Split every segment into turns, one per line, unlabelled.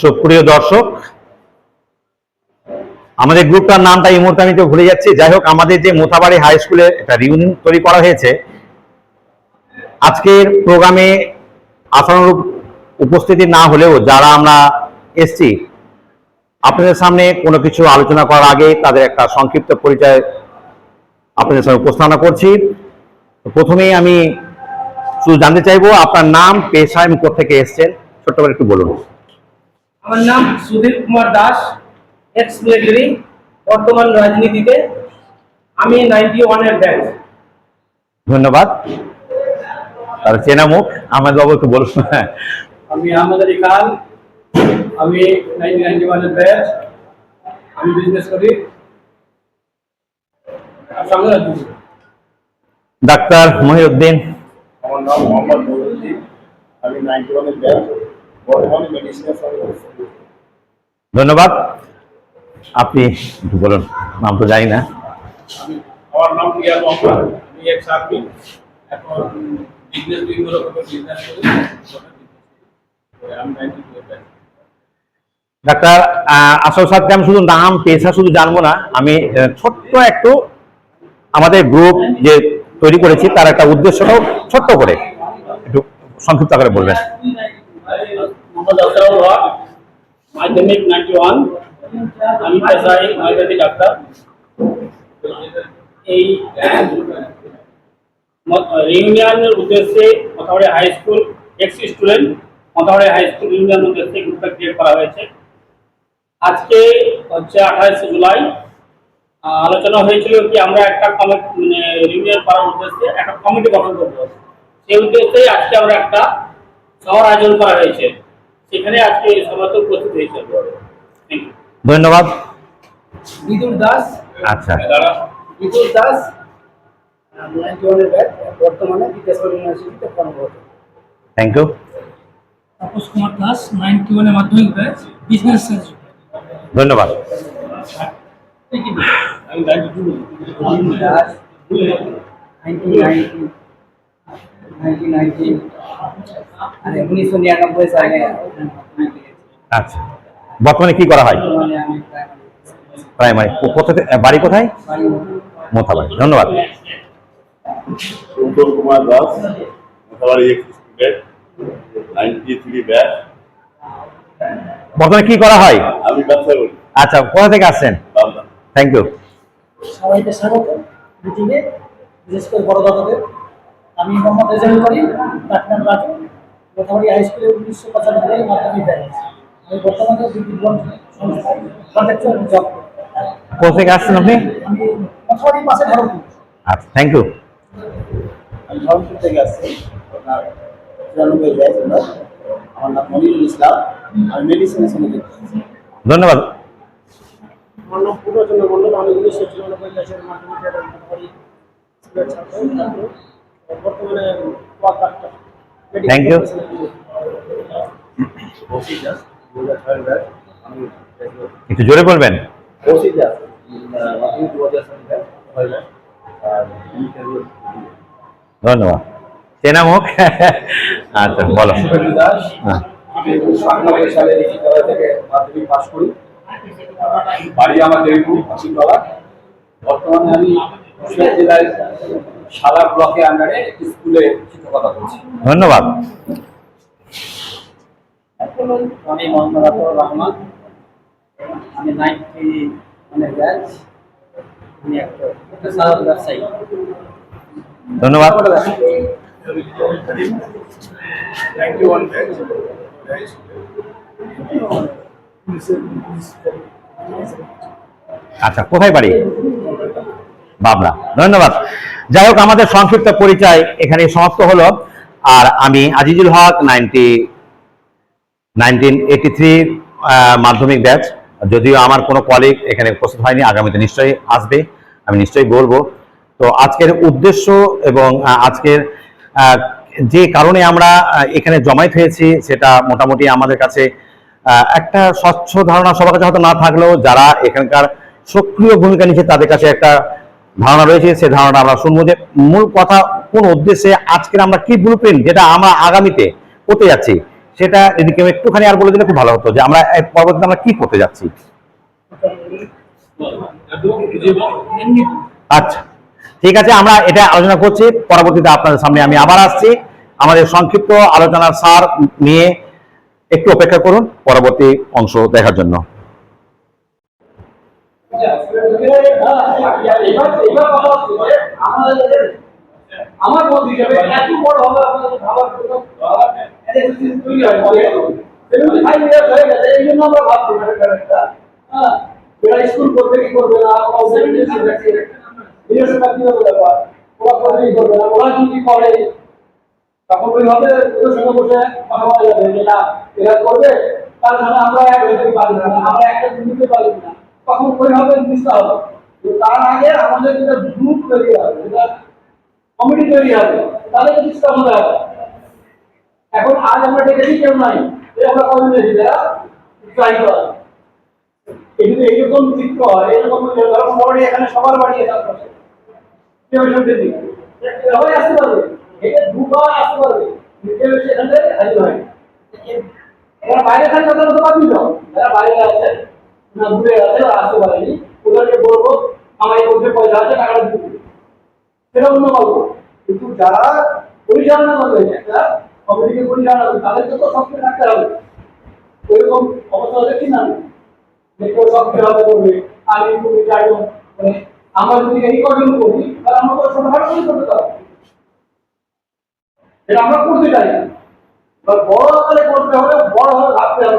সুপ্রিয় দর্শক, আমাদের গ্রুপটার নামটা এই মুহূর্তে আমি তো ভুলে যাচ্ছি। যাই হোক, আমাদের যে মোথাবাড়ি হাই স্কুলে একটা রিউনিয়ন তৈরি করা হয়েছে, আজকের প্রোগ্রামে আশানুরূপ উপস্থিতি না হলেও যারা আমরা এসছি, আপনাদের সামনে কোনো কিছু আলোচনা করার আগে তাদের একটা সংক্ষিপ্ত পরিচয় আপনাদের সামনে উপস্থাপনা করছি। প্রথমেই আমি শুধু জানতে চাইব, আপনার নাম, পেশা এবং কোথেকে এসছেন, ছোট্ট একটু বলুন।
আমার নাম সুধীর কুমার দাস এক্স মিলিটারি বর্তমান রাজনীতিতে। আমি নাইনটি ওয়ানের ব্যাচ
ধন্যবাদ। তার চেনা মুখ আমাদের বাবু একটু বলুন। হ্যাঁ
আমি আমাদের ইকাল আমি নাইনটি নাইনটি ওয়ানের ব্যাচ আমি বিজনেস করি।
ডাক্তার মহিউদ্দিন।
আমার নাম মোহাম্মদ নুরুদ্দিন আমি নাইনটি ওয়ানের ব্যাচ
ধন্যবাদ। আপনি বলুন নাম তো জানি না।
আমি আমার নাম মোহাম্মদ আমি আর্মি এখন বিজনেস বিভিন্ন রকমের বিজনেস করি।
ডাক্তার আসল সাথে আমি শুধু নাম পেশা শুধু জানব না। আমি ছোট্ট একটু আমাদের গ্রুপ যে তৈরি করেছি তার একটা উদ্দেশ্যটাও ছোট্ট করে একটু সংক্ষিপ্ত আকারে বলবেন।
মোহাম্মদ আফসারুল হক মাধ্যমিক নাইনটি ওয়ান আমি পেশায় আয়ুর্বেদিক ডাক্তার। এই ইউনিয়নের উদ্দেশ্যে Mathabari high school ex student Mathabari high school ইউনিয়নের উদ্দেশ্যে গ্রুপটা ক্রিয়েট করা হয়েছে। আজকে হচ্ছে আঠাশে জুলাই। আলোচনা হয়েছিল কি আমরা একটা কমিটি মানে ইউনিয়ন করার উদ্দেশ্যে একটা কমিটি গঠন করব। সেই উদ্দেশ্যে আজকে আমরা একটা সভার আয়োজন করা হয়েছে। সেখানে আজকে সভাতে উপস্থিত হয়েছে।
ধন্যবাদ।
বিদুর দাস।
আচ্ছা।
দাঁড়া
বিদুর দাস নাইনটি বর্তমানে বিদ্যাসাগর ইউনিভার্সিটিতে কর্মরত।
Thank you
Tapas Kumar Das ninety ওয়ানের মাধ্যমিক ব্যাচ বিজনেস
ধন্যবাদ।
আমি ninety
Das nineteen ninety nineteen ninety. মানে উনিশশো নিরানব্বই
আচ্ছা। বর্তমানে কি করা হয়? প্রাইমারি বাড়ি কোথায়? মোথাবাড়ি। ধন্যবাদ।
Uttam Kumar Das Motabari student ninety three batch
বর্তমানে কি করা হয়?
আমি ব্যবসা করি।
আচ্ছা কোথা থেকে আসছেন? থ্যাংক ইউ
সবাইকে স্বাগত। মিটিংয়ে বিশেষ করে বড় দাদাদের। আমি মোহাম্মদ রেজাউল করি ডাক্তার রাজু মোটামুটি হাই স্কুলে উনিশশো পঁচানব্বই মাধ্যমিক ব্যাচ আমি বর্তমানে বিদ্যুৎ সংস্থায় কন্ট্রাকচুয়াল জব
কোথা থেকে আসছেন আপনি?
আমি মোটামুটি পাশে ধরুন
আচ্ছা থ্যাংক ইউ
আমি ধরমপুর থেকে আসছি। আপনার চুরানব্বই আমার নাম মনিরুল ইসলাম। আমি মেডিসিনের সঙ্গে যুক্ত।
ধন্যবাদ।
আমার নাম পূর্ণচন্দ্র মন্ডল আমি উনিশশো চুরানব্বই মাধ্যমিক ছাত্র
আমি graduate।
একটু জোরে বলবেন। ধন্যবাদ। চেনা মুখ আচ্ছা বলো। হ্যাঁ।
সালে থেকে মাধ্যমিক পাশ করি। বাড়ি আমার দেবীপুর বর্তমানে আমি জেলায় সালা ব্লকে আন্ডারে একটি স্কুলে শিক্ষকতা করছি।
ধন্যবাদ।
আমি মোহাম্মদ আতর রহমান। আমি নাইনটি মানে ব্যাচ আমি একটা একটা সাধারণ ব্যবসায়ী।
ধন্যবাদ। আচ্ছা কোথায় বাড়ি? বাবলা। ধন্যবাদ। যাই হোক, আমাদের সংক্ষিপ্ত পরিচয় এখানে সমাপ্ত হলো। আর আমি Azizul Haque, ninety, nineteen three মাধ্যমিক ব্যাচ। যদিও আমার কোনো কলিগ এখানে উপস্থিত হয়নি, আগামীতে নিশ্চয়ই আসবে, আমি নিশ্চয়ই বলব। তো আজকের উদ্দেশ্য এবং আজকের যে কারণে আমরা এখানে জমায়েত হয়েছি, সেটা মোটামুটি আমাদের কাছে একটা স্বচ্ছ ধারণা সবার কাছে হয়তো না থাকলেও যারা এখানকার সক্রিয় ভূমিকা নিচ্ছে তাদের কাছে একটা ধারণা রয়েছে, সেই ধারণা আমরা শুনব যে মূল কথা কোন উদ্দেশ্যে আজকের আমরা কি ব্লু যেটা আমরা আগামীতে করতে যাচ্ছি, সেটা যদি কেউ একটুখানি আর বলে দিলে খুব ভালো হতো যে আমরা পরবর্তীতে আমরা কি করতে যাচ্ছি। আচ্ছা ঠিক আছে, আমরা এটা আলোচনা করছি, পরবর্তীতে আপনাদের সামনে আমি আবার আসছি। আমাদের সংক্ষিপ্ত আলোচনার সার নিয়ে একটু অপেক্ষা করুন, পরবর্তী অংশ দেখার জন্য।
আমার মত হিসেবে এত বড় হবে আপনাদের ভাবার কোনো তৈরি হয় ফাইভ ইয়ার্স হয়ে গেছে এই জন্য আমরা ভাবছি হ্যাঁ এরা স্কুল করবে কি করবে না বিদেশে চাকরি ব্যাপার ওরা করবে কি করবে না ওরা যদি করে তখন ওইভাবে ওদের সঙ্গে বসে কথা বলা যাবে না এরা করবে তার আমরা এক হতে পারি না আমরা একটা নিতে পারি না। তখন ওইভাবে জিনিসটা হবে তার আগে আমাদের যেটা গ্রুপ তৈরি হবে কমিটি তৈরি হবে, তাদের জিনিসটা হতে হবে। এখন আজ আমরা ডেকেছি কেউ নাই আমরা কমিটি এইরকম চিত্র এরকম ধরো এখানে সবার বাড়ি আছে কেউ সবাই আসতে পারবে? এটা দুবার আসতে পারবে। এখান হাজির হয় এরা বাইরে থাকলে তো পাবি না যারা বাইরে আছে না আছে ওরা আসতে পারেনি। ওদেরকে বলব, আমার এই মধ্যে পয়সা আছে, টাকাটা দিতে সেটা অন্য গল্প কিন্তু যারা পরিচালনা করবে, একটা কমিটিকে পরিচালনা করবে তাদেরকে তো হবে। ওইরকম অবস্থা দেখি না? যে কেউ হবে করবে আমি তুমি মানে আমরা যদি করি, তাহলে আমরা করতে পারব। এটা আমরা করতে চাই। না বড় আকারে করতে হবে বড় হলে ভাবতে হবে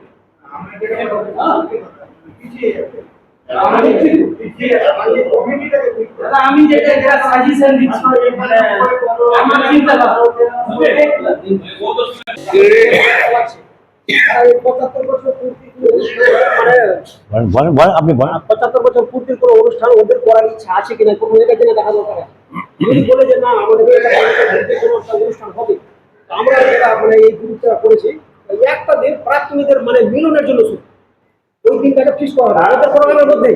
আমি যেটা সাজেশন দিচ্ছি মানে আমার চিন্তা পঁচাত্তর বছর
আপনি
পঁচাত্তর পূর্তির কোনো অনুষ্ঠান ওদের করার ইচ্ছা আছে কিনা কোনো মেয়েদের জন্য দেখা দরকার আছে। যদি বলে যে না আমাদের কোনো অনুষ্ঠান হবে আমরা যেটা মানে এই গ্রুপটা করেছি একটা দিন প্রাক্তনীদের মানে মিলনের জন্য শুধু ওই দিনটাকে ফিক্স করা হবে। ওদের প্রোগ্রামের মধ্যেই।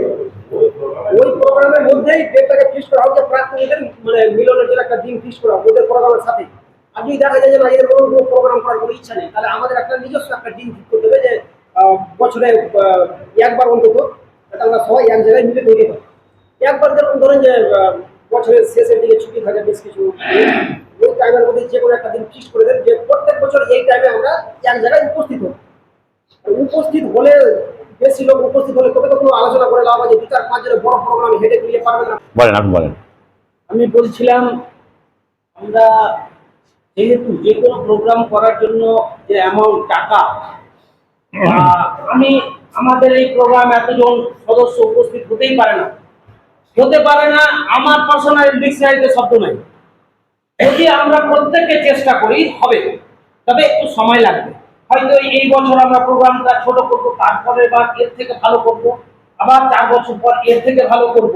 ওই প্রোগ্রামের মধ্যেই ডেটটাকে ফিক্স করা হবে যে মানে মিলনের জন্য একটা দিন ফিক্স করা হবে। ওদের প্রোগ্রামের সাথে আর যদি দেখা যায় যে না এদের কোনো প্রোগ্রাম করার কোনো ইচ্ছা নেই। তাহলে আমাদের একটা নিজস্ব একটা দিন ঠিক করতে হবে যে বছরে একবার অন্তত আমরা সবাই এক জায়গায় মিলে তৈরি হয় একবার যেরকম ধরেন যে বছরের শেষের দিকে ছুটি থাকে, বেশ কিছু। টাইমের মধ্যে যে কোনো একটা দিন ফিক্স করে দেন যে প্রত্যেক বছর এই টাইমে আমরা এক জায়গায় উপস্থিত হই। আর উপস্থিত হলে বেশি লোক উপস্থিত হলে তবে তো কোনো আলোচনা করে লাভ আছে? দু চার পাঁচ জনের বড় প্রোগ্রাম হেঁটে তুলে পারবে না।
বলেন আপনি বলেন।
আমি বলছিলাম আমরা যেহেতু যে কোনো প্রোগ্রাম করার জন্য যে অ্যামাউন্ট টাকা আমি আমাদের এই প্রোগ্রাম এতজন সদস্য উপস্থিত হতেই পারে না। হতে পারে না আমার পার্সোনাল ডিক্সারিতে শব্দ নাই। যদি আমরা প্রত্যেকে চেষ্টা করি, হবে। তবে একটু সময় লাগবে। হয়তো এই বছর আমরা প্রোগ্রামটা ছোট করব, তারপরে বা এর থেকে ভালো করব, আবার চার বছর পর এর থেকে ভালো করব।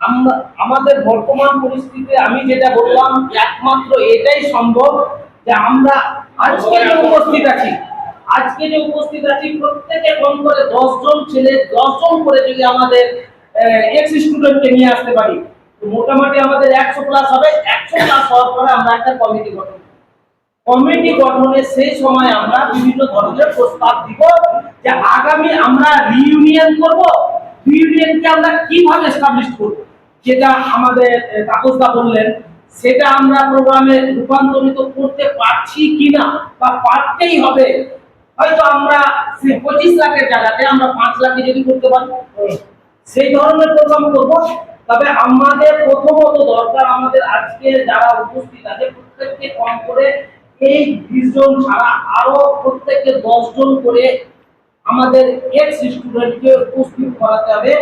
আমরা আমাদের বর্তমান পরিস্থিতিতে আমি যেটা বললাম, একমাত্র এটাই সম্ভব যে আমরা আজকে যে উপস্থিত আছি, আজকে যে উপস্থিত আছি, প্রত্যেকে কম করে দশ জন ছেলে, দশজন করে যদি আমাদের এক্স স্টুডেন্টকে নিয়ে আসতে পারি। মোটামুটি আমাদের একশো প্লাস হবে। একশো প্লাস হওয়ার পরে আমরা একটা কমিটি গঠন। কমিটি গঠনে সেই সময় আমরা বিভিন্ন ধরনের প্রস্তাব দিব যে আগামী আমরা রিইউনিয়ন করব। রিইউনিয়নকে আমরা কীভাবে এস্টাবলিশ করব? যেটা আমাদের তাপসদা বললেন, সেটা আমরা প্রোগ্রামে রূপান্তরিত করতে পারছি কিনা বা পারতেই হবে। হয়তো আমরা সেই পঁচিশ লাখের জায়গাতে আমরা পাঁচ লাখে যদি করতে পারি, সেই ধরনের প্রোগ্রাম করব। তবে আমাদের প্রথমত দরকার আমাদের আজকে যারা উপস্থিত আছে, প্রত্যেককে কম করে এই বিশ জন ছাড়া আরও প্রত্যেককে দশ জন করে আমাদের এক্স স্টুডেন্টকে উপস্থিত করাতে হবে।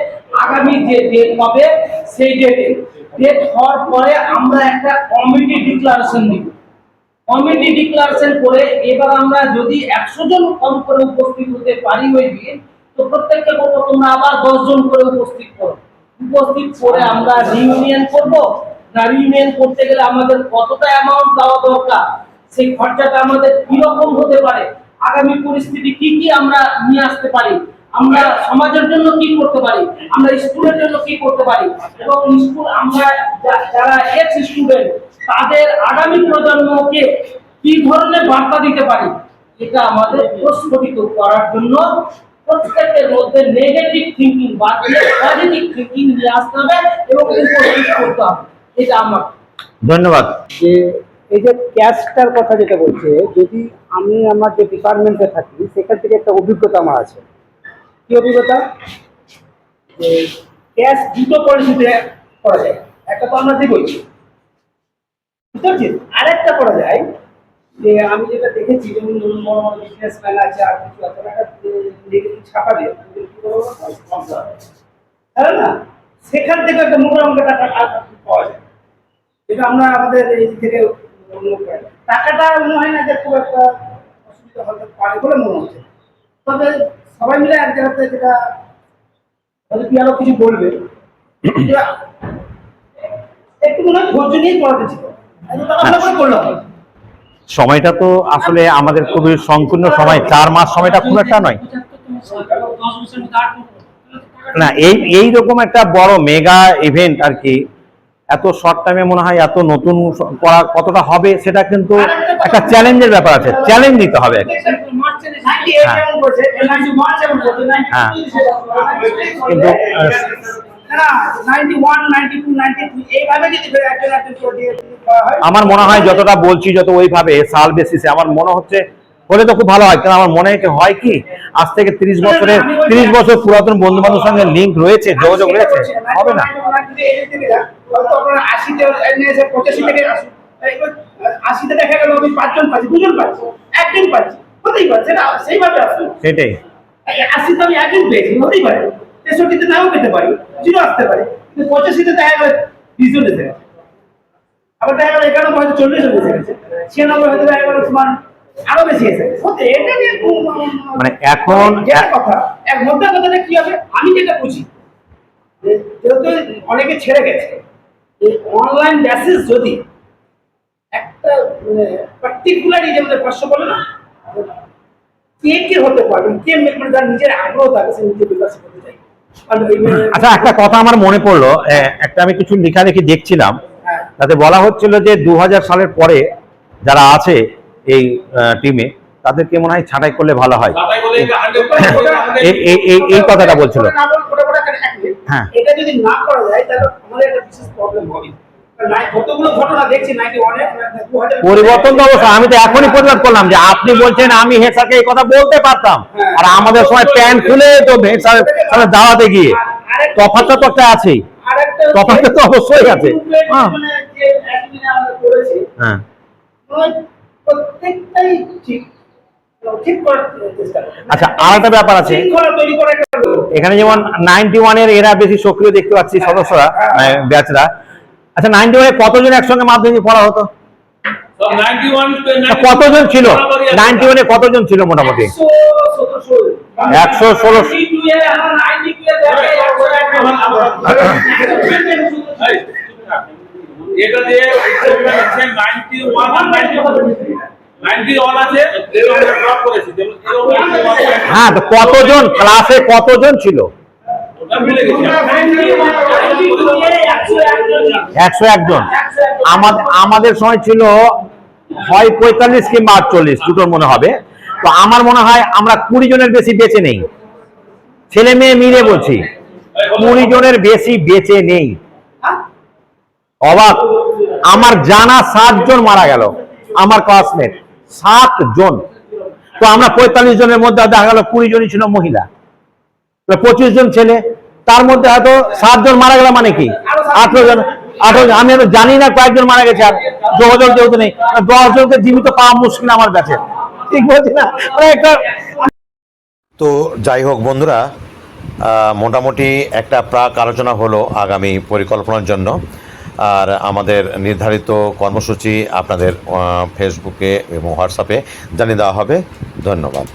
আগামী যে ডেট হবে, সেই ডেটে ডেট হওয়ার পরে আমরা একটা কমিটি ডিক্লারেশন দিব। কমিটি ডিক্লারেশন করে এবার আমরা যদি একশো জন কম করে উপস্থিত হতে পারি ওই দিন, তো প্রত্যেককে বলব তোমরা আবার দশ জন করে উপস্থিত করো। উপস্থিত করে আমরা রিউনিয়ন করব। না রিউনিয়ন করতে গেলে আমাদের কতটা অ্যামাউন্ট দেওয়া দরকার? সেই খরচাটা আমাদের কীরকম হতে পারে? আগামী পরিস্থিতি কি কি আমরা নিয়ে আসতে পারি? আমরা সমাজের জন্য কি করতে পারি? আমরা স্কুলের জন্য কি করতে পারি? এবং স্কুল, আমরা যারা এক্স স্টুডেন্ট তাদের আগামী প্রজন্মকে কি ধরনের বার্তা দিতে পারি? এটা আমাদের প্রস্ফুটিত করার জন্য প্রত্যেকের মধ্যে নেগেটিভ থিঙ্কিং বাদ দিয়ে পজিটিভ থিঙ্কিং নিয়ে আসতে হবে এবং উপস্থিত করতে হবে। এটা আমার।
ধন্যবাদ।
যে এই যে ক্যাশটার কথা যেটা বলছে যদি আমি আমার যে ডিপার্টমেন্টে থাকি সেখান থেকে একটা অভিজ্ঞতা আমার আছে। কি অভিজ্ঞতা? যে ক্যাশ দুটো পলিসিতে করা যায়। একটা তো আমরা দিবই বুঝতে পারছিস আরেকটা করা যায় যে আমি যেটা দেখেছি যেমন ধরুন বড় বড় বিজনেসম্যান আছে আর কিছু আছে তাই না সেখান থেকে একটা টাকা পাওয়া যায়। আমরা আমাদের এই থেকে টাকাটা মনে হয় না যে খুব একটা অসুবিধা হতে পারে বলে মনে হচ্ছে। তবে সবাই মিলে এক জায়গাতে যেটা হয়তো আরও কিছু বলবে? একটু মনে হয় ধৈর্য নিয়ে পড়াতে ছিল।
সময়টা তো আসলে আমাদের খুবই সংকীর্ণ সময়। চার মাস সময়টা খুব একটা নয়। না, এই এই রকম একটা বড় মেগা ইভেন্ট আর কি, এত শর্ট টাইমে মনে হয় এত নতুন করা কতটা হবে সেটা কিন্তু একটা চ্যালেঞ্জের ব্যাপার আছে চ্যালেঞ্জ নিতে হবে হ্যাঁ। কিন্তু আমার মনে হয় যতটা বলছি, যত ওইভাবে সাল বেসিসে আমার মনে হচ্ছে হলে তো খুব ভালো হয়। কারণ আমার মনে হয় কি আজ থেকে তিরিশ বছরের, তিরিশ বছর পুরাতন বন্ধু বান্ধবের সঙ্গে লিঙ্ক রয়েছে, যোগাযোগ রয়েছে। হবে না?
দেখা গেল আমি পাচ্ছি আসুন
সেটাই।
আশিতে আমি একজন পেয়েছি হতেই তেষট্টিতে পারি আসতে পঁচাশিতে আবার চল্লিশ গেছে ছিয়ানব্বই আরও বেশি এসে এটা নিয়ে
মানে এখন
কথা এক মধ্যে কথাটা কি হবে? আমি যেটা বুঝি যেহেতু অনেকে ছেড়ে গেছে এই অনলাইন বেসিস যদি একটা মানে পার্টিকুলারই যে বলে না কে কে হতে কে মানে যার নিজের আগ্রহ থাকে সে নিজে বিকাশ করতে চাই মানে-
আচ্ছা একটা কথা আমার মনে পড়ল একটা আমি কিছু লেখালেখি দেখছিলাম
হ্যাঁ।
তাতে বলা হচ্ছিল যে দু হাজার সালের পরে যারা আছে এই টিমে তাদেরকে মনে হয় ছাঁটাই করলে ভালো হয়।
তাই বলে যে 100%
এই- কথাটা বলছিল। হ্যাঁ।
এটা যদি না করা যায় তাহলে আমাদের একটা বিশেষ প্রবলেম হবে। কারণ নাই- যতগুলো ঘটনা দেখছি নাইনটি ওয়ানে দু হাজার
পরিবর্তন তো অবশ্যই আমি তো এখনই প্রতিবাদ করলাম যে আপনি বলছেন আমি হেড স্যারকে এই কথা বলতে পারতাম। আর আমাদের সময় প্যান্ট খুলে তো সামনে দাঁড়াতে গিয়ে। তফাৎটা তো একটা আছেই। তফাৎটা তো অবশ্যই আছে। হ্যাঁ।
মানে
হ্যাঁ
প্রত্যেকটাই ঠিক ঠিক করার চেষ্টা করে
আচ্ছা আর একটা ব্যাপার আছে। এখানে যেমন নাইনটি ওয়ানের এরা বেশি সক্রিয় দেখতে পাচ্ছি সদস্যরা ব্যাচরা। আচ্ছা নাইনটি ওয়ানে কতজন একসঙ্গে মাধ্যমিক পড়া হতো?
So 91 to
তা কতজন ছিল। নাইনটি ওয়ানে কতজন ছিল মোটামুটি?
একশো
ষোলো
এটা দিয়ে experiment হচ্ছে 91 আর 92 91 আছে ড্রপ করেছি। 91
হ্যাঁ তো কতজন ক্লাসে কতজন ছিল? একশো একজন। আমাদের আমাদের সময় ছিল হয় পঁয়তাল্লিশ কিংবা আটচল্লিশ দুটোর মনে হবে। তো আমার মনে হয় আমরা কুড়ি জনের বেশি বেঁচে নেই। ছেলে মেয়ে মিলে বলছি। কুড়ি জনের বেশি বেঁচে নেই। অবাক। আমার জানা সাত জন মারা গেল। আমার ক্লাসমেট সাত জন। তো আমরা পঁয়তাল্লিশ জনের মধ্যে দেখা গেল কুড়ি জনই ছিল মহিলা। পঁচিশ জন ছেলে, তার মধ্যে হয়তো সাত জন মারা গেল মানে কি? আঠেরো জন, আঠারো জন। আমি হয়তো জানি না কয়েকজন মারা গেছে আর যোগাযোগ যেহেতু নেই। দশ জনকে জীবিত পাওয়া মুশকিল আমার কাছে। ঠিক বলছি না? মানে একটা
তো যাই হোক বন্ধুরা মোটামুটি একটা প্রাক আলোচনা হলো আগামী পরিকল্পনার জন্য। আর আমাদের নির্ধারিত কর্মসূচি আপনাদের ফেসবুকে এবং হোয়াটসঅ্যাপে জানিয়ে দেওয়া হবে। ধন্যবাদ।